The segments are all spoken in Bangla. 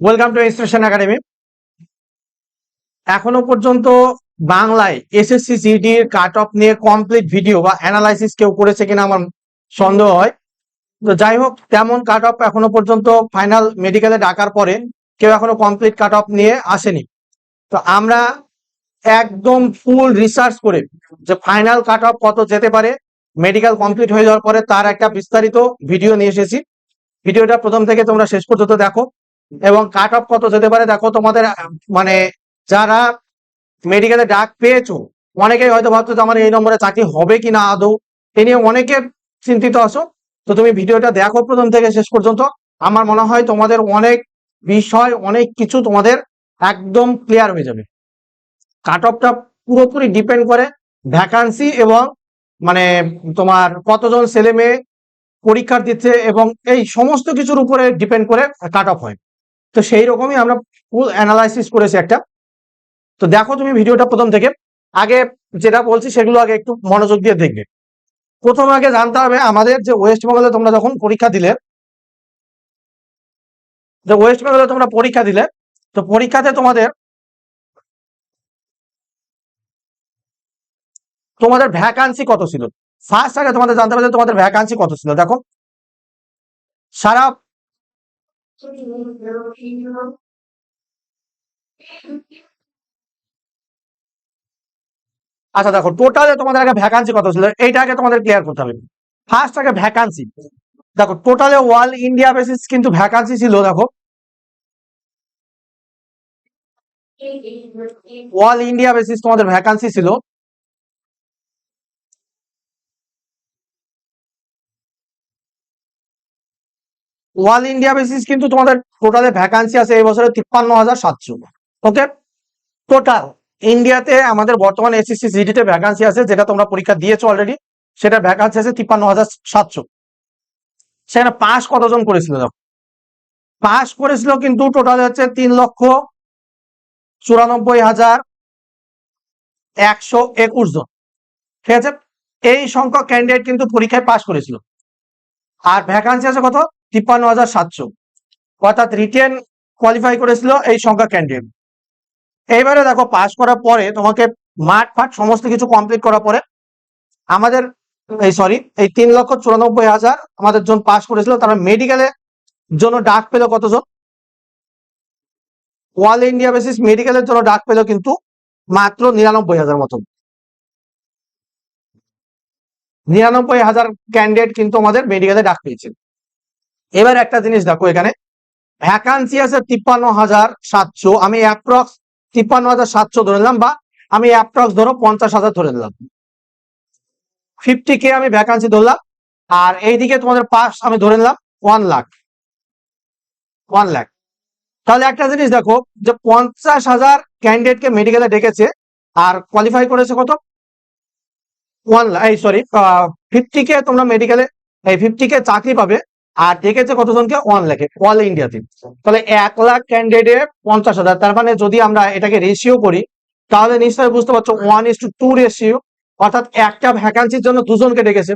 ওয়েলকাম টু ইনস্টিটিউশন একাডেমি এখনও পর্যন্ত বাংলায় এসএসসি জিডির কাট অফ নিয়ে কমপ্লিট ভিডিও বা অ্যানালাইসিস কেউ করেছে কিনা আমার সন্দেহ হয়। তো যাই হোক, তেমন কাট অফ এখনও পর্যন্ত ফাইনাল মেডিকেলে ডাকার পরে কেউ এখনও কমপ্লিট কাট অফ নিয়ে আসেনি। তো আমরা একদম ফুল রিসার্চ করে যে ফাইনাল কাট অফ কত যেতে পারে মেডিকেল কমপ্লিট হয়ে যাওয়ার পরে তার একটা বিস্তারিত ভিডিও নিয়ে এসেছি। ভিডিওটা প্রথম থেকে তোমরা শেষ পর্যন্ত দেখো। এবং কাট অফ কত যেতে পারে দেখো তোমাদের মানে যারা মেডিকেলে ডাক পেয়েছ, অনেকেই হয়তো ভাবছ যে আমার এই নম্বরে চাকরি হবে কি না আদৌ? এ নিয়ে অনেকে চিন্তিত আছো। তো তুমি ভিডিওটা দেখো প্রথম থেকে শেষ পর্যন্ত। আমার মনে হয় তোমাদের অনেক বিষয়, অনেক কিছু তোমাদের একদম ক্লিয়ার হয়ে যাবে। কাট অফটা পুরোপুরি ডিপেন্ড করে ভ্যাকান্সি এবং মানে তোমার কতজন ছেলে মেয়ে পরীক্ষা দিচ্ছে এবং এই সমস্ত কিছুর উপরে ডিপেন্ড করে কাট অফ হয়। তো সেই রকমই আমরা ফুল অ্যানালাইসিস করেছি একটা। তো দেখো তুমি ভিডিওটা প্রথম থেকে। আগে যেটা বলছি সেগুলো আগে একটু মনোযোগ দিয়ে দেখবে। প্রথম আগে জানতে হবে আমাদের যে ওয়েস্ট বেঙ্গলে তোমরা যখন পরীক্ষা দিলে যে ওয়েস্ট বেঙ্গলে তোমরা পরীক্ষা দিলে, তো পরীক্ষাতে তোমাদের তোমাদের ভ্যাকান্সি কত ছিল? ফার্স্ট আগে তোমাদের জানতে হবে তোমাদের ভ্যাকান্সি কত ছিল। দেখো, সারা আচ্ছা দেখো টোটালে তোমাদের আগে ভ্যাকান্সি কত ছিল? এইটা আগে তোমাদের ক্লিয়ার করতে হবে। ফার্স্ট আগে ভ্যাকান্সি দেখো টোটালে ওয়ার্ল্ড ইন্ডিয়া বেসিস কিন্তু ভ্যাকান্সি ছিল দেখো। ওয়াল ইন্ডিয়া বেসিস তোমাদের ভ্যাকান্সি ছিল। ওয়াল ইন্ডিয়া বেসিস কিন্তু তোমাদের টোটালে ভ্যাকান্সি আছে এই বছরে তিপ্পান্ন হাজার সাতশো। ওকে টোটাল ইন্ডিয়াতে আমাদের বর্তমানে এসএসসি জিডিতে ভ্যাকান্সি আছে, যেটা তোমরা পরীক্ষা দিয়েছ অলরেডি সেটা ভ্যাকান্সি আছে তিপ্পান্ন হাজার সাতশো। সেখানে পাস কতজন করেছিল দেখো? পাস করেছিল কিন্তু টোটাল হচ্ছে তিন লক্ষ চুরানব্বই হাজার একশো একুশ জন। ঠিক আছে? এই সংখ্যক ক্যান্ডিডেট কিন্তু পরীক্ষায় পাস করেছিল। আর ভ্যাকান্সি আছে কত? তিপ্পান্ন হাজার সাতশো। অর্থাৎ রিটেন কোয়ালিফাই করেছিল এই সংখ্যা ক্যান্ডিডেট এইবারে দেখো পাস করার পরে তোমাকে মাঠ ফাট সমস্ত কিছু কমপ্লিট করার পরে আমাদের এই সরি এই তিন লক্ষ চুরানব্বই হাজার আমাদের জন পাস করেছিল। তারা মেডিকেলে জন্য ডাক পেল কতজন? ওয়াল ইন্ডিয়া বেসিস মেডিকেলের জন্য ডাক পেল কিন্তু মাত্র নিরানব্বই হাজার মতন। নিরানব্বই হাজার ক্যান্ডিডেট কিন্তু আমাদের মেডিকেলে ডাক পেয়েছে। এবার একটা জিনিস দেখো এখানে। ভ্যাকান্সি আছে তিপ্পান্ন হাজার সাতশো, আমি অ্যাপ্রক্স তিপ্পান্ন হাজার সাতশো ধরে নিলাম বা আমি অ্যাপ্রক্স ধরো পঞ্চাশ হাজার ধরে নিলাম। ফিফটি কে আমি ভ্যাকান্সি ধরলাম, আর এইদিকে তোমাদের পাস আমি ধরে নিলাম ওয়ান লাখ ওয়ান লাখ তাহলে একটা জিনিস দেখো যে পঞ্চাশ হাজার ক্যান্ডিডেটকে মেডিকেলে ডেকেছে, আর কোয়ালিফাই করেছে কত? ওয়ান লাখ এই সরি ফিফটি কে তোমরা মেডিকেলে এই ফিফটি কে চাকরি পাবে। আর ডেকেছে কতজনকে? ওয়ান লাখে অল ইন্ডিয়াতে তাহলে এক লাখ ক্যান্ডিডেটে পঞ্চাশ হাজার। তার মানে যদি আমরা এটাকে রেশিও করি, তাহলে নিশ্চয়ই বুঝতে পারছ one is to two ratio অর্থাৎ একটা ভ্যাকান্সির জন্য দুজনকে ডেকেছে।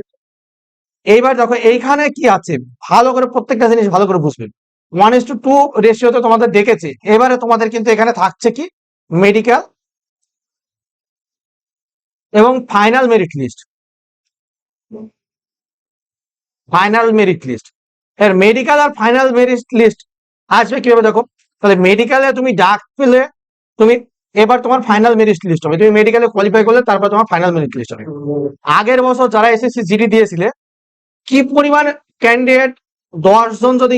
এইবার দেখো, এইখানে কি আছে? ভালো করে প্রত্যেকটা জিনিস ভালো করে বুঝবে। ওয়ান ইস টু টু রেশিওতে তোমাদের ডেকেছে। এবারে তোমাদের কিন্তু এখানে থাকছে কি? মেডিকেল এবং final merit list final merit list এর মেডিকেল আর ফাইনাল মেরিট লিস্ট আসবে কীভাবে দেখো? তাহলে মেডিকেলে তুমি ডাক পেলে তুমি এবার তোমার ফাইনাল মেরিট লিস্ট হবে। তুমি মেডিকেলে কোয়ালিফাই করলে তারপর তোমার ফাইনাল মেরিট লিস্ট হবে। আগের বছর যারা এসএসসি জিডি দিয়েছিলে, কি পরিমাণ ক্যান্ডিডেট দশজন যদি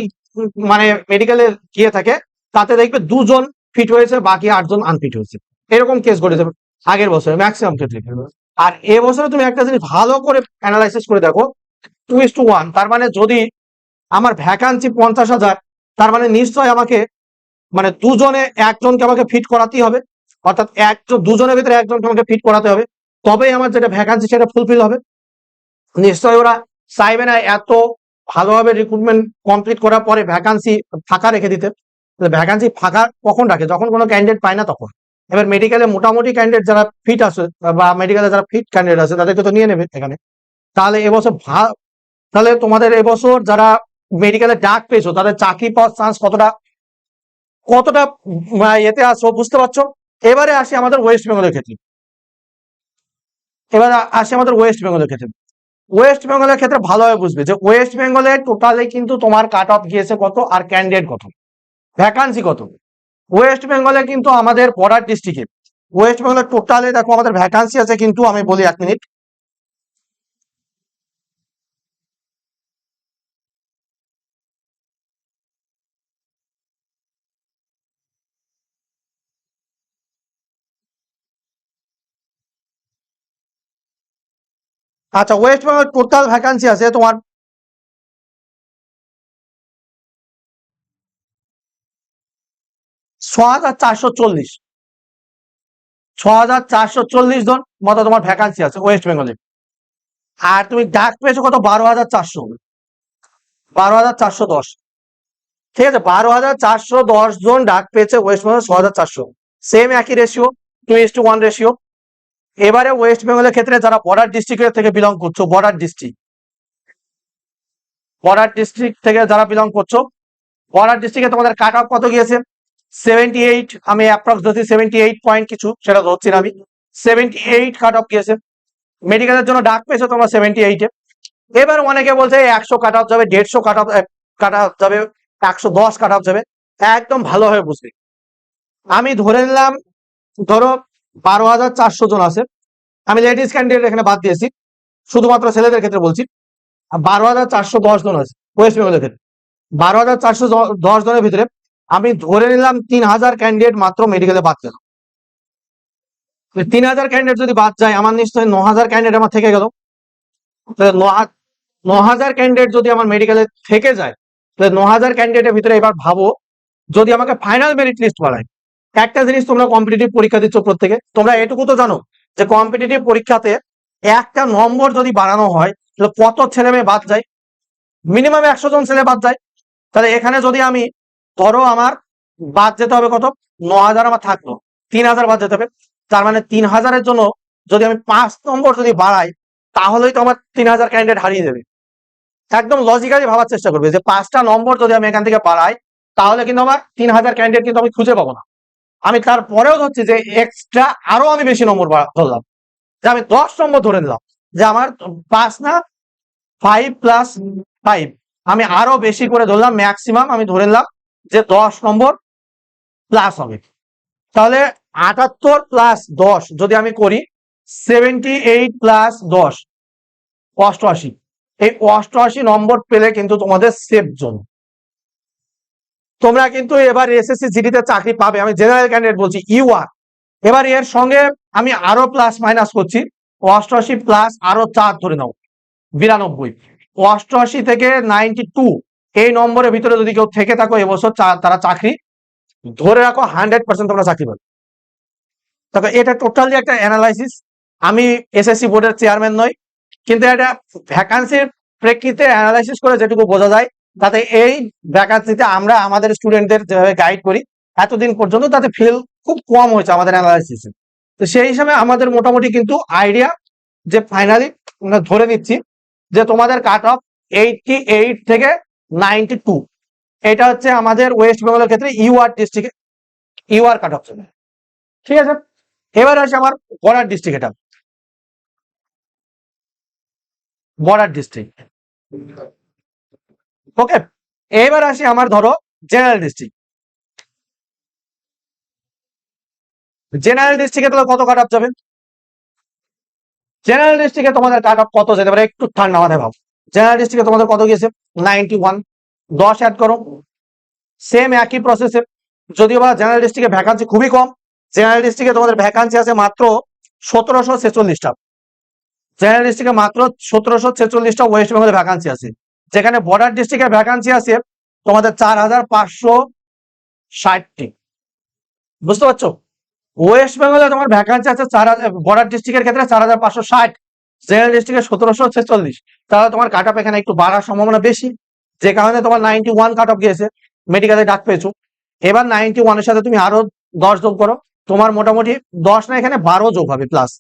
মানে মেডিকেলে গিয়ে থাকে, তাতে দেখবে দুজন ফিট হয়েছে, বাকি আটজন আনফিট হয়েছে। এরকম কেস ঘটেছে আগের বছরে ম্যাক্সিমাম ক্ষেত্রে। আর এবছরে তুমি একটা জিনিস ভালো করে অ্যানালাইসিস করে দেখো টু ইস টু ওয়ান তার মানে যদি আমার ভ্যাকান্সি পঞ্চাশ হাজার, তার মানে নিশ্চয় আমাকে মানে দুজনে একজনকে আমাকে ফিট করাতেই হবে। অর্থাৎ একজন দুজনের ভিতরে একজনকে আমাকে ফিট করাতে হবে। তবেই আমার যেটা ভ্যাকান্সি সেটা ফুলফিল হবে। নিশ্চয়ই ওরা চাইবে না এত ভালোভাবে রিক্রুটমেন্ট কমপ্লিট করার পরে ভ্যাকান্সি ফাঁকা রেখে দিতে। ভ্যাকান্সি ফাঁকা কখন রাখে? যখন কোনো ক্যান্ডিডেট পায় না তখন। এবার মেডিকেলে মোটামুটি ক্যান্ডিডেট যারা ফিট আছে, বা মেডিকেলে যারা ফিট ক্যান্ডিডেট আছে, তাদেরকে তো নিয়ে নেবে এখানে। তাহলে এবছর ভা- তাহলে তোমাদের এবছর যারা মেডিকেলে ডাক পেয়েছ, তাদের চাকরি পাওয়ার চান্স কতটা কতটা এতে আসো বুঝতে পারছ? এবারে আসি আমাদের ওয়েস্ট বেঙ্গলের ক্ষেত্রে। এবার আসি আমাদের ওয়েস্ট বেঙ্গলের ক্ষেত্রে। ওয়েস্ট বেঙ্গলের ক্ষেত্রে ভালোভাবে বুঝবে যে ওয়েস্ট বেঙ্গলে টোটালে কিন্তু তোমার কাট অফ গিয়েছে কত আর ক্যান্ডিডেট কত? ভ্যাকান্সি কত? ওয়েস্ট বেঙ্গলে কিন্তু আমাদের বর্ডার ডিস্ট্রিক্টে ওয়েস্ট বেঙ্গলের টোটালে দেখো আমাদের ভ্যাকান্সি আছে কিন্তু আমি বলি এক মিনিট আচ্ছা ওয়েস্ট বেঙ্গল টোটাল ভ্যাকান্সি আছে তোমার? ছ হাজার চারশো চল্লিশ। ছ হাজার চারশো চল্লিশ জন মতো তোমার ভ্যাকান্সি আছে ওয়েস্ট বেঙ্গলে আর তুমি ডাক পেয়েছ কত? বারো হাজার চারশো। বারো হাজার চারশো দশ। ঠিক আছে, বারো হাজার চারশো দশ জন ডাক পেয়েছে ওয়েস্ট বেঙ্গল ছ হাজার চারশো। সেম একই ratio two is to one ratio এবারে ওয়েস্ট বেঙ্গলের ক্ষেত্রে যারা বর্ডার ডিস্ট্রিক্টের থেকে বিলং করছ বর্ডার ডিস্ট্রিক্ট বর্ডার ডিস্ট্রিক্ট থেকে যারা বিলং করছ বর্ডার ডিস্ট্রিক্টে তোমাদের কাট অফ কত গিয়েছে? সেভেন্টি এইট আমি অ্যাপ্রক্স ধরছি সেভেন্টি এইট পয়েন্ট কিছু, সেটা ধরছি না আমি। সেভেন্টি এইট কাট অফ গিয়েছে মেডিকেলের জন্য ডাক পেয়েছ তোমরা সেভেন্টি এইটে এবার অনেকে বলছে একশো কাট অফ যাবে, দেড়শো কাট অফ কাট অফ যাবে, একশো দশ কাট অফ যাবে। একদম ভালোভাবে বুঝবে আমি ধরে নিলাম, ধরো বারো হাজার চারশো জন আছে। আমি লেডিস ক্যান্ডিডেট এখানে বাদ দিয়েছি। শুধুমাত্র ছেলেদের ক্ষেত্রে বলছি। বারো হাজার চারশো দশ জন আছে ওয়েস্ট বেঙ্গলের ক্ষেত্রে। বারো হাজার চারশো দশ জনের ভিতরে আমি ধরে নিলাম তিন হাজার ক্যান্ডিডেট মাত্র মেডিকেলে বাদ গেল তিন হাজার ক্যান্ডিডেট যদি বাদ যায়, আমার নিশ্চয়ই ন হাজার ক্যান্ডিডেট আমার থেকে গেল। ন হাজার ক্যান্ডিডেট যদি আমার মেডিকেলে থেকে যায়, তাহলে ন হাজার ক্যান্ডিডেটের ভিতরে এবার ভাবো, যদি আমাকে ফাইনাল মেরিট লিস্ট বাড়ায় একটা জিনিস তোমরা কম্পিটিটিভ পরীক্ষা দিচ্ছ প্রত্যেকে, তোমরা এটুকু তো জানো যে কম্পিটিটিভ পরীক্ষাতে একটা নম্বর যদি বাড়ানো হয়, তাহলে কত ছেলে মেয়ে বাদ যায়? মিনিমাম একশো জন ছেলে বাদ যায়। তাহলে এখানে যদি আমি, ধরো আমার বাদ যেতে হবে কত? ন হাজার আমার থাকল তিন হাজার বাদ যেতে হবে। তার মানে তিন হাজারের জন্য যদি আমি পাঁচ নম্বর যদি বাড়াই, তাহলেই তো আমার তিন হাজার ক্যান্ডিডেট হারিয়ে দেবে একদম লজিক্যালি ভাবার চেষ্টা করবে যে পাঁচটা নম্বর যদি আমি এখান থেকে বাড়াই, তাহলে কিন্তু আমার তিন হাজার ক্যান্ডিডেট কিন্তু আমি খুঁজে পাবো না। আমি তারপরেও ধরছি যে এক্সট্রা আরও আমি বেশি নম্বর ধরলাম। যে আমি দশ নম্বর ধরে নিলাম। যে আমার পাঁচ না ফাইভ প্লাস ফাইভ আমি আরও বেশি করে ধরলাম ম্যাক্সিমাম আমি ধরে নিলাম যে দশ নম্বর প্লাস হবে। তাহলে আটাত্তর প্লাস দশ, যদি আমি করি সেভেন্টি এইট প্লাস দশ, অষ্টআশি। এই অষ্টআশি নম্বর পেলে কিন্তু তোমাদের সেফ জোন তোমরা কিন্তু এবার এসএসসি জিডিতে চাকরি পাবে। আমি জেনারেল ক্যান্ডিডেট বলছি ইউআর এবার এর সঙ্গে আমি আরও প্লাস মাইনাস করছি। অষ্টআশি প্লাস আরও চার ধরে নাও। বিরানব্বই। অষ্টআশি থেকে নাইনটি টু এই নম্বরের ভিতরে যদি কেউ থেকে থাকো, এবছর তারা চাকরি। ধরে রাখো হান্ড্রেড পার্সেন্ট তোমরা চাকরি পাবে। তবে এটা টোটালি একটা অ্যানালাইসিস আমি এসএসসি বোর্ডের চেয়ারম্যান নই। কিন্তু এটা ভ্যাকান্সির প্রেক্ষিতে অ্যানালাইসিস করে যেটুকু বোঝা যায় তাতে এই ভ্যাকান্সিতে আমরা আমাদের স্টুডেন্টদের যেভাবে গাইড করি, এতদিন পর্যন্ত তাতে ফিল খুব কম হয়েছে আমাদের অ্যানালাইসিসে তো সেই হিসাবে আমাদের মোটামুটি কিন্তু আইডিয়া যে ফাইনালি আমরা ধরে নিচ্ছি যে তোমাদের কাট অফ এইটটি এইট থেকে নাইনটি টু এটা হচ্ছে আমাদের ওয়েস্ট বেঙ্গলের ক্ষেত্রে ইউআর ডিস্ট্রিক্টে ইউআর কাট অফ চলে। ঠিক আছে? এবার আছে আমার বর্ডার ডিস্ট্রিক্ট এটা বর্ডার ডিস্ট্রিক্ট ওকে এবার আসি আমার ধরো জেনারেল ডিস্ট্রিক্ট জেনারেল ডিস্ট্রিক্টে তাহলে কত কাট অফ যাবে জেনারেল ডিস্ট্রিক্টে তোমাদের কাট অফ কত যেতে পারে? একটু ঠান্ডা মাথায় ভাব। জেনারেল ডিস্ট্রিক্টে তোমাদের কত গিয়েছে? নাইনটি ওয়ান দশ অ্যাড করো। সেম একই প্রসেসে যদিও বা জেনারেল ডিস্ট্রিক্টে ভ্যাকান্সি খুবই কম জেনারেল ডিস্ট্রিক্টে তোমাদের ভ্যাকান্সি আছে মাত্র সতেরোশো ছেচল্লিশটা। জেনারেল ডিস্ট্রিক্টে মাত্র সতেরোশো ছেচল্লিশটা ওয়েস্ট বেঙ্গলে ভ্যাকান্সি আছে। যেখানে বর্ডার ডিস্ট্রিক্টে ভ্যাকান্সি আছে তোমাদের চার হাজার পাঁচশো ষাটটি। বুঝতে পারছ? ওয়েস্ট বেঙ্গলে তোমার ভ্যাকান্সি আছে চার হাজার বর্ডার ডিস্ট্রিক্টের ক্ষেত্রে চার হাজার পাঁচশো ষাট, জেনারেল ডিস্ট্রিক্টে সতেরোশো ছেচল্লিশ। তাহলে তোমার কাট অফ এখানে একটু বাড়ার সম্ভাবনা বেশি, যে কারণে তোমার নাইনটি ওয়ান কাট অফ গিয়েছে মেডিকেলে ডাক পেয়েছ। এবার নাইনটি ওয়ানের সাথে তুমি আরও দশ যোগ করো, তোমার মোটামুটি দশ না, এখানে বারো যোগ হবে প্লাস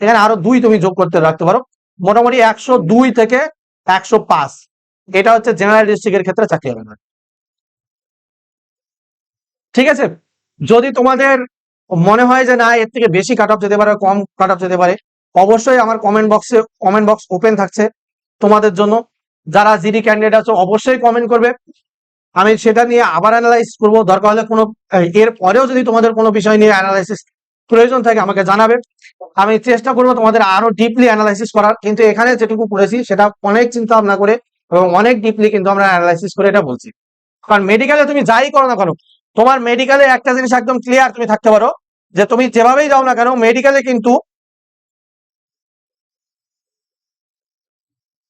এখানে আরও দুই তুমি যোগ করতে রাখতে পারো, মোটামুটি একশো দুই থেকে একশো পাঁচ। এটা হচ্ছে জেনারেল ডিস্ট্রিক্টের ক্ষেত্রে চাকরি হবে না। ঠিক আছে? যদি তোমাদের মনে হয় যে না, এর থেকে বেশি কাট অফ যেতে পারে, কম কাট অফ যেতে পারে, অবশ্যই আমার কমেন্ট বক্সে কমেন্ট বক্স ওপেন থাকছে তোমাদের জন্য। যারা জিডি ক্যান্ডিডেট আছে, অবশ্যই কমেন্ট করবে। আমি সেটা নিয়ে আবার অ্যানালাইজ করব। দরকার হলে কোনো, এর পরেও যদি তোমাদের কোনো বিষয় নিয়ে অ্যানালাইসিস প্রয়োজন থাকে, আমাকে জানাবে। আমি চেষ্টা করব তোমাদের আরও ডিপলি অ্যানালাইসিস করার। কিন্তু এখানে যেটুকু করেছি, সেটা অনেক চিন্তা ভাবনা করে এবং অনেক ডিপলি কিন্তু আমরা অ্যানালাইসিস করে এটা বলছি। কারণ মেডিকেলে তুমি যাই করো না কেন, তোমার মেডিকেলে একটা জিনিস একদম ক্লিয়ার তুমি থাকতে পারো, যে তুমি যেভাবেই যাও না কেন মেডিকেলে কিন্তু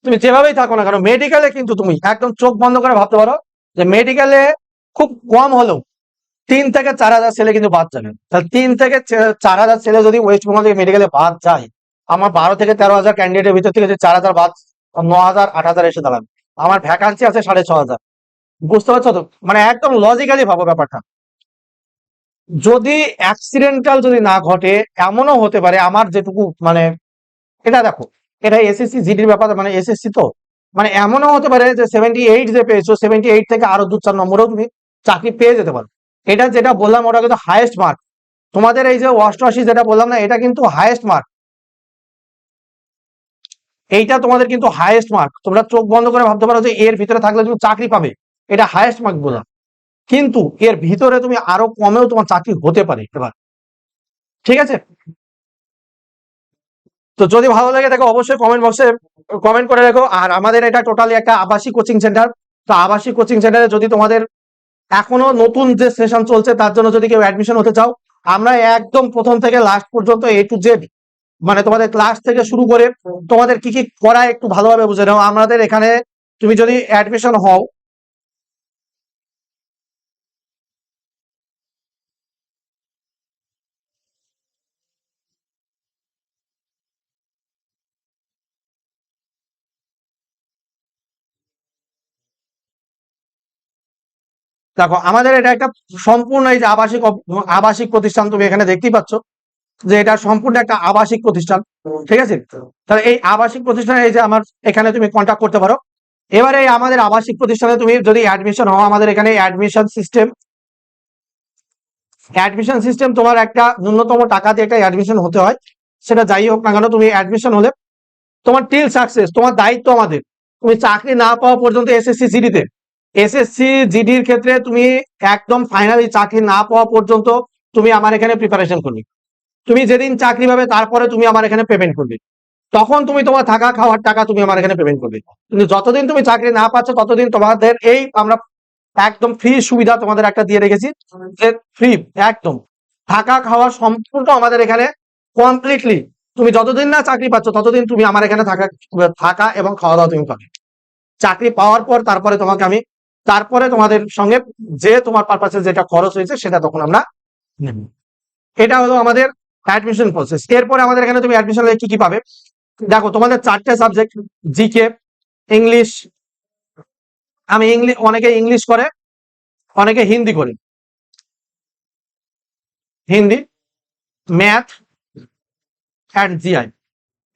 তুমি যেভাবেই থাকো না কেন মেডিকেলে কিন্তু তুমি একদম চোখ বন্ধ করে ভাবতে পারো, যে মেডিকেলে খুব কম হলেও তিন থেকে চার হাজার ছেলে কিন্তু বাদ যাবে। তাহলে তিন থেকে চার হাজার ছেলে যদি ওয়েস্ট বেঙ্গল থেকে মেডিকেলে বাদ যায়, আমার বারো থেকে তেরো হাজার ক্যান্ডিডেটের ভিতর থেকে যে চার হাজার বাদ ন হাজার আট হাজার এসে দাঁড়াবে। আমার ভ্যাকান্সি আছে সাড়ে ছ হাজার বুঝতে পারছ তো? মানে একদম লজিক্যালি ভাবো ব্যাপারটা। যদি অ্যাক্সিডেন্টাল যদি না ঘটে, এমনও হতে পারে, আমার যেটুকু মানে এটা দেখো, এটা এসএসসি জিডির ব্যাপার মানে এসএসসি তো। মানে এমনও হতে পারে যে সেভেন্টি এইট যে পেয়েছ সেভেন্টি এইট থেকে আরও দু চার নম্বরেও তুমি চাকরি পেয়ে যেতে পারো। এটা যেটা বললাম, ওটা কিন্তু হায়েস্ট মার্ক তোমাদের এই যে অষ্টআশি যেটা বললাম না, এটা কিন্তু হায়েস্ট মার্ক এইটা তোমাদের কিন্তু হাইয়েস্ট মার্ক তোমরা চোখ বন্ধ করে ভাবতে পারো যে এর ভিতরে থাকলে তুমি চাকরি পাবে। এটা হাইয়েস্ট মার্ক বললাম কিন্তু এর ভিতরে তুমি আরও কমেও তোমার চাকরি হতে পারে এবার। ঠিক আছে? তো যদি ভালো লাগে তাকে অবশ্যই কমেন্ট বক্সে কমেন্ট করে রেখো। আর আমাদের এটা টোটালি একটা আবাসিক কোচিং সেন্টার তো আবাসিক কোচিং সেন্টারে যদি তোমাদের এখনও নতুন যে সেশন চলছে, তার জন্য যদি কেউ অ্যাডমিশন হতে চাও, আমরা একদম প্রথম থেকে লাস্ট পর্যন্ত এ টু জেড মানে তোমাদের ক্লাস থেকে শুরু করে তোমাদের কি কি করায় একটু ভালোভাবে বুঝে নাও। আমাদের এখানে তুমি যদি অ্যাডমিশন হও, দেখো আমাদের এটা একটা সম্পূর্ণ এই যে আবাসিক আবাসিক প্রতিষ্ঠান তুমি এখানে দেখতেই পাচ্ছ। যে এটা সম্পূর্ণ একটা আবাসিক প্রতিষ্ঠান, ঠিক আছে? তাহলে এই আবাসিক প্রতিষ্ঠানে এই যে আমার এখানে তুমি কন্ট্যাক্ট করতে পারো। এবারে আমাদের আবাসিক প্রতিষ্ঠানে তুমি যদি অ্যাডমিশন হও, আমাদের এখানে অ্যাডমিশন সিস্টেম অ্যাডমিশন সিস্টেম তোমার একটা ন্যূনতম টাকা দিয়ে একটা অ্যাডমিশন হতে হয়। সেটা যাই হোক না কেন, তুমি অ্যাডমিশন হলে তোমার টিল সাকসেস তোমার দায়িত্ব আমাদের। তুমি চাকরি না পাওয়া পর্যন্ত এসএসসি জিডিতে এসএসসি জিডির ক্ষেত্রে তুমি একদম ফাইনালি চাকরি না পাওয়া পর্যন্ত তুমি আমার এখানে প্রিপারেশন করবে। তুমি যেদিন চাকরি পাবে, তারপরে তুমি আমার এখানে পেমেন্ট করবে। তখন তুমি তোমার থাকা, খাওয়ার টাকা তুমি আমার এখানে পেমেন্ট করবে। কিন্তু যতদিন তুমি চাকরি না পাচ্ছ, ততদিন তোমাদের এই আমরা একদম ফ্রি সুবিধা তোমাদের একটা দিয়ে রেখেছি যে ফ্রি একদম। থাকা, খাওয়া সম্পূর্ণ আমাদের এখানে কমপ্লিটলি তুমি যতদিন না চাকরি পাচ্ছ, ততদিন তুমি আমার এখানে থাকা থাকা এবং খাওয়া দাওয়া তুমি পাবে। চাকরি পাওয়ার পর তারপরে তোমাকে আমি, তারপরে তোমাদের সঙ্গে যে তোমার পারপাসে যেটা খরচ হয়েছে, সেটা তখন আমরা নেব। এটা হলো আমাদের অ্যাডমিশন প্রসেস এরপরে আমাদের এখানে তুমি অ্যাডমিশন কি কি পাবে? দেখো, তোমাদের চারটে সাবজেক্ট জিকে ইংলিশ আমি ইংলিশ অনেকে ইংলিশ করে, অনেকে হিন্দি করে। হিন্দি ম্যাথ অ্যান্ড জিআই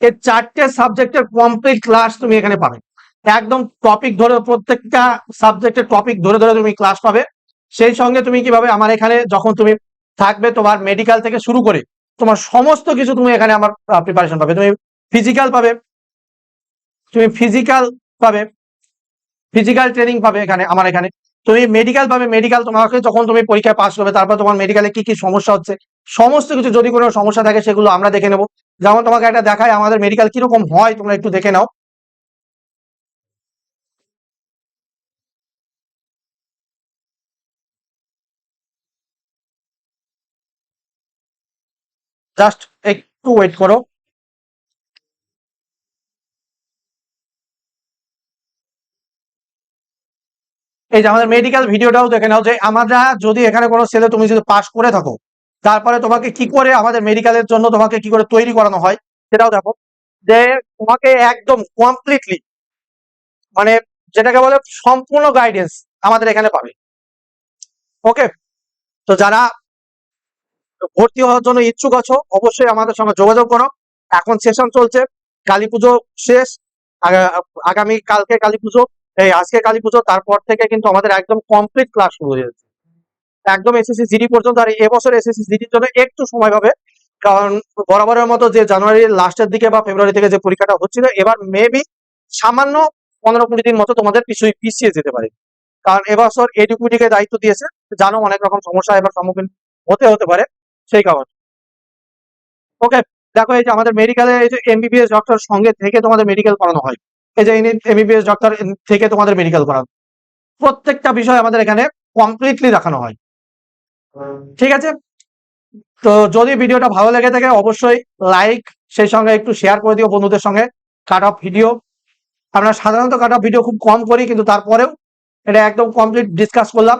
এই চারটে সাবজেক্টের কমপ্লিট ক্লাস তুমি এখানে পাবে। একদম টপিক ধরে প্রত্যেকটা সাবজেক্টের টপিক ধরে ধরে তুমি ক্লাস পাবে। সেই সঙ্গে তুমি কীভাবে আমার এখানে যখন তুমি থাকবে তোমার মেডিকেল থেকে শুরু করে তোমার সমস্ত কিছু তুমি এখানে আমার প্রিপারেশন পাবে। তুমি ফিজিক্যাল পাবে। তুমি ফিজিক্যাল পাবে। ফিজিক্যাল ট্রেনিং পাবে এখানে, আমার এখানে। তুমি মেডিকেল পাবে মেডিকেল তোমাকে যখন তুমি পরীক্ষায় পাস করবে, তারপর তোমার মেডিকেলে কি কি সমস্যা হচ্ছে, সমস্ত কিছু যদি কোনো সমস্যা থাকে সেগুলো আমরা দেখে নেব। যেমন তোমাকে একটা দেখায় আমাদের মেডিকেল কীরকম হয়, তোমরা একটু দেখে নাও। জাস্ট একটু ওয়েট করো। এই যে আমাদের মেডিকেল ভিডিওটাও দেখে নাও যে আমরা যদি এখানে কোনো ছেলে তুমি যদি পাস করে থাকো, তারপরে তোমাকে কি করে আমাদের মেডিকেলের জন্য তোমাকে কি করে তৈরি করানো হয় সেটাও দেখো। যে তোমাকে একদম কমপ্লিটলি মানে যেটাকে বলে সম্পূর্ণ গাইডেন্স আমাদের এখানে পাবে। ওকে তো যারা ভর্তি হওয়ার জন্য ইচ্ছুক আছো, অবশ্যই আমাদের সঙ্গে যোগাযোগ করো। এখন সেশন চলছে, কালী পুজো শেষ আগামী কালকে কালী পুজো, এই আজকে কালী পুজো, তারপর থেকে কিন্তু আমাদের একদম কমপ্লিট ক্লাস শুরু হয়ে যাচ্ছে। একদম এসএসসি জিডি পর্যন্ত, আর এবছর এসএসসি জিডির জন্য একটু সময় পাবে কারণ বরাবরের মতো যে জানুয়ারির লাস্টের দিকে বা ফেব্রুয়ারি থেকে যে পরীক্ষাটা হচ্ছিল, এবার মেবি সামান্য পনেরো কুড়ি দিন মতো তোমাদের পিছিয়ে পিছিয়ে যেতে পারে। কারণ এবছর এডুকুটিকে দায়িত্ব দিয়েছে, জানো অনেক রকম সমস্যা এবার সম্মুখীন হতে হতে পারে। সেই কারণে ওকে দেখো এই যে আমাদের মেডিকেলে এই যে এমবিবিএস ডক্টর সঙ্গে থেকে তোমাদের মেডিকেল করানো হয়। এই যে এমবিবিএস ডক্টর থেকে তোমাদের মেডিকেল করানো। প্রত্যেকটা বিষয় আমাদের এখানে কমপ্লিটলি দেখানো হয়। ঠিক আছে? তো যদি ভিডিওটা ভালো লেগে থাকে, অবশ্যই লাইক সেই সঙ্গে একটু শেয়ার করে দিও বন্ধুদের সঙ্গে। কাট অফ ভিডিও আমরা সাধারণত কাট অফ ভিডিও খুব কম করি, কিন্তু তারপরেও এটা একদম কমপ্লিট ডিসকাস করলাম।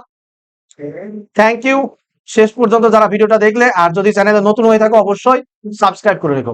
থ্যাংক ইউ শেষ পর্যন্ত যারা ভিডিওটা দেখলে আর যদি চ্যানেলে নতুন হয়ে থাকো, অবশ্যই সাবস্ক্রাইব করে রেখো।